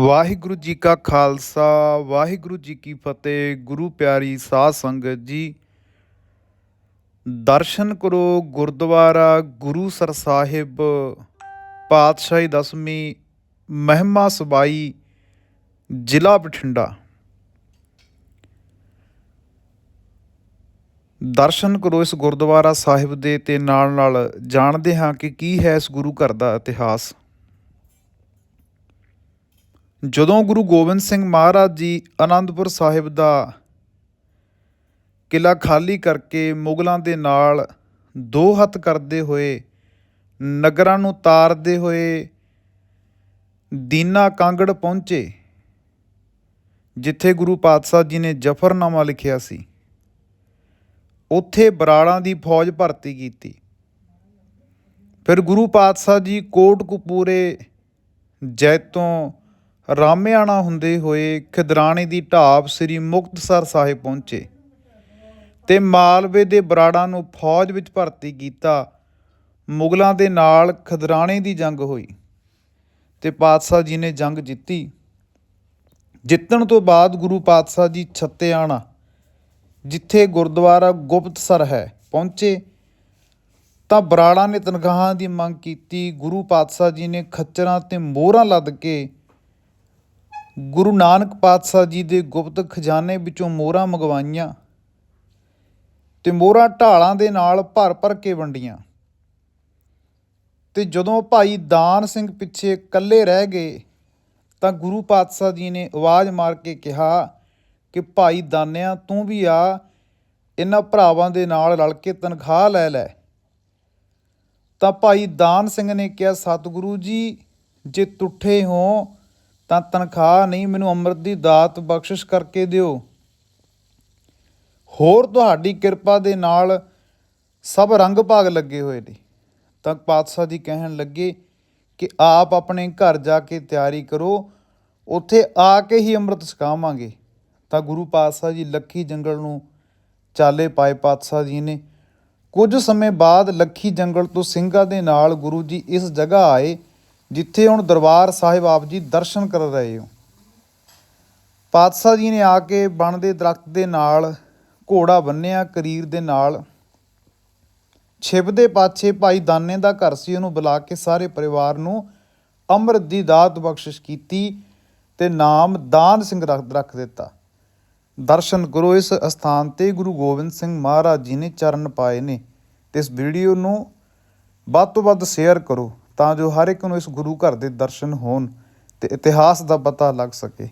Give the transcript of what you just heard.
ਵਾਹਿਗੁਰੂ ਜੀ ਕਾ ਖਾਲਸਾ, ਵਾਹਿਗੁਰੂ ਜੀ ਕੀ ਫਤਿਹ, ਗੁਰੂ ਪਿਆਰੀ ਸਾਧ ਸੰਗਤ ਜੀ। ਦਰਸ਼ਨ ਕਰੋ ਗੁਰਦੁਆਰਾ ਗੁਰੂ ਸਰ ਸਾਹਿਬ, ਪਾਤਸ਼ਾਹੀ ਦਸਵੀਂ ਮਹਿਮਾ ਸਬਾਈ, ਜ਼ਿਲ੍ਹਾ ਬਠਿੰਡਾ। ਦਰਸ਼ਨ ਕਰੋ ਇਸ ਗੁਰਦੁਆਰਾ ਸਾਹਿਬ ਦੇ ਤੇ ਨਾਲ ਨਾਲ ਜਾਣਦੇ ਹਾਂ ਕਿ ਕੀ ਹੈ ਇਸ ਗੁਰੂ ਘਰ ਦਾ ਇਤਿਹਾਸ। ਜਦੋਂ ਗੁਰੂ ਗੋਬਿੰਦ ਸਿੰਘ ਮਹਾਰਾਜ ਜੀ ਆਨੰਦਪੁਰ ਸਾਹਿਬ ਦਾ ਕਿਲਾ ਖਾਲੀ ਕਰਕੇ ਮੁਗਲਾਂ ਦੇ ਨਾਲ ਦੋ ਹੱਥ ਕਰਦੇ ਹੋਏ, ਨਗਰਾਂ ਨੂੰ ਤਾਰਦੇ ਹੋਏ ਦੀਨਾ ਕਾਂਗੜ ਪਹੁੰਚੇ, ਜਿੱਥੇ ਗੁਰੂ ਪਾਤਸ਼ਾਹ ਜੀ ਨੇ ਜਫਰਨਾਮਾ ਲਿਖਿਆ ਸੀ। ਉੱਥੇ ਬਰਾੜਾਂ ਦੀ ਫੌਜ ਭਰਤੀ ਕੀਤੀ। ਫਿਰ ਗੁਰੂ ਪਾਤਸ਼ਾਹ ਜੀ ਕੋਟ ਕੋਟਕਪੂਰੇ, ਜੈਤੋਂ ਰਾਮਿਆਣਾ ਹੁੰਦੇ ਹੋਏ ਖਿਦਰਾਣੇ ਦੀ ਢਾਬ ਸ੍ਰੀ ਮੁਕਤਸਰ ਸਾਹਿਬ ਪਹੁੰਚੇ ਤੇ ਮਾਲਵੇ ਦੇ ਬਰਾੜਾਂ ਨੂੰ ਫੌਜ ਵਿੱਚ ਭਰਤੀ ਕੀਤਾ। ਮੁਗਲਾਂ ਦੇ ਨਾਲ ਖਦਰਾਣੇ ਦੀ ਜੰਗ ਹੋਈ ਤੇ ਪਾਤਸ਼ਾਹ ਜੀ ਨੇ ਜੰਗ ਜਿੱਤੀ। ਜਿੱਤਣ ਤੋਂ ਬਾਅਦ ਗੁਰੂ ਪਾਤਸ਼ਾਹ ਜੀ ਛੱਤਿਆਣਾ ਜਿੱਥੇ ਗੁਰਦੁਆਰਾ ਗੁਪਤਸਰ ਹੈ, ਪਹੁੰਚੇ। ਤਾਂ ਬਰਾੜਾਂ ਨੇ ਤਨਖਾਹਾਂ ਦੀ ਮੰਗ ਕੀਤੀ। ਗੁਰੂ ਪਾਤਸ਼ਾਹ ਜੀ ਨੇ ਖੱਚਰਾਂ ਤੇ ਮੋਹਰਾਂ ਲੱਦ ਕੇ ਗੁਰੂ ਨਾਨਕ ਪਾਤਸ਼ਾਹ ਜੀ ਦੇ ਗੁਪਤ ਖਜ਼ਾਨੇ ਵਿੱਚੋਂ ਮੋਹਰਾਂ ਮੰਗਵਾਈਆਂ ਤੇ ਮੋਹਰਾਂ ਢਾਲਾਂ ਦੇ ਨਾਲ ਭਰ ਭਰ ਕੇ ਵੰਡੀਆਂ। ਤੇ ਜਦੋਂ ਭਾਈ ਦਾਨ ਸਿੰਘ ਪਿੱਛੇ ਇਕੱਲੇ ਰਹਿ ਗਏ, ਤਾਂ ਗੁਰੂ ਪਾਤਸ਼ਾਹ ਜੀ ਨੇ ਆਵਾਜ਼ ਮਾਰ ਕੇ ਕਿਹਾ ਕਿ ਭਾਈ ਦਾਨਿਆ, ਤੂੰ ਵੀ ਆ, ਇਹਨਾਂ ਭਰਾਵਾਂ ਦੇ ਨਾਲ ਰਲ ਕੇ ਤਨਖਾਹ ਲੈ ਲੈ। ਤਾਂ ਭਾਈ ਦਾਨ ਸਿੰਘ ਨੇ ਕਿਹਾ, ਸਤਿਗੁਰੂ ਜੀ, ਜੇ ਟੁੱਠੇ ਹੋ ਤਾਂ ਤਨਖਾਹ ਨਹੀਂ, ਮੈਨੂੰ ਅੰਮ੍ਰਿਤ ਦੀ ਦਾਤ ਬਖਸ਼ਿਸ਼ ਕਰਕੇ ਦਿਓ। ਹੋਰ ਤੁਹਾਡੀ ਕਿਰਪਾ ਦੇ ਨਾਲ ਸਭ ਰੰਗ ਭਾਗ ਲੱਗੇ ਹੋਏ ਨੇ। ਤਾਂ ਪਾਤਸ਼ਾਹ ਜੀ ਕਹਿਣ ਲੱਗੇ ਕਿ ਆਪ ਆਪਣੇ ਘਰ ਜਾ ਕੇ ਤਿਆਰੀ ਕਰੋ, ਉੱਥੇ ਆ ਕੇ ਹੀ ਅੰਮ੍ਰਿਤ ਛਕਾਵਾਂਗੇ। ਤਾਂ ਗੁਰੂ ਪਾਤਸ਼ਾਹ ਜੀ ਲੱਖੀ ਜੰਗਲ ਨੂੰ ਚਾਲੇ ਪਾਏ ਪਾਤਸ਼ਾਹ ਜੀ ਨੇ। ਕੁਝ ਸਮੇਂ ਬਾਅਦ ਲੱਖੀ ਜੰਗਲ ਤੋਂ ਸਿੰਘਾਂ ਦੇ ਨਾਲ ਗੁਰੂ ਜੀ ਇਸ ਜਗ੍ਹਾ ਆਏ। ਜਿੱਥੇ ਹੁਣ ਦਰਬਾਰ ਸਾਹਿਬ ਆਪ ਜੀ ਦਰਸ਼ਨ ਕਰ ਰਹੇ ਹੋ। ਪਾਤਸ਼ਾਹ ਜੀ ਨੇ ਆ ਕੇ ਬਣ ਦੇ ਦਰਖਤ ਦੇ ਨਾਲ ਘੋੜਾ ਬੰਨਿਆ, ਕਰੀਰ ਦੇ ਨਾਲ। ਛਿਪ ਦੇ ਪਾਛੇ ਭਾਈ ਦਾਨੇ ਦਾ ਘਰ ਸੀ, ਉਹਨੂੰ ਬੁਲਾ ਕੇ ਸਾਰੇ ਪਰਿਵਾਰ ਨੂੰ ਅੰਮ੍ਰਿਤ ਦੀ ਦਾਤ ਬਖਸ਼ਿਸ਼ ਕੀਤੀ ਤੇ ਨਾਮ ਦਾਨ ਸਿੰਘ ਰੱਖ ਰੱਖ ਦਿੱਤਾ। ਦਰਸ਼ਨ ਕਰੋ, ਇਸ ਅਸਥਾਨ ਤੇ ਗੁਰੂ ਗੋਬਿੰਦ ਸਿੰਘ ਮਹਾਰਾਜ ਜੀ ਨੇ ਚਰਨ ਪਾਏ ਨੇ। ਤੇ ਇਸ ਵੀਡੀਓ ਨੂੰ ਵੱਧ ਤੋਂ ਵੱਧ ਸ਼ੇਅਰ ਕਰੋ। ਤਾਂ ਜੋ ਹਰ ਇੱਕ ਨੂੰ ਇਸ ਗੁਰੂ ਘਰ ਦੇ ਦਰਸ਼ਨ ਹੋਣ ਤੇ ਇਤਿਹਾਸ ਦਾ ਪਤਾ ਲੱਗ ਸਕੇ।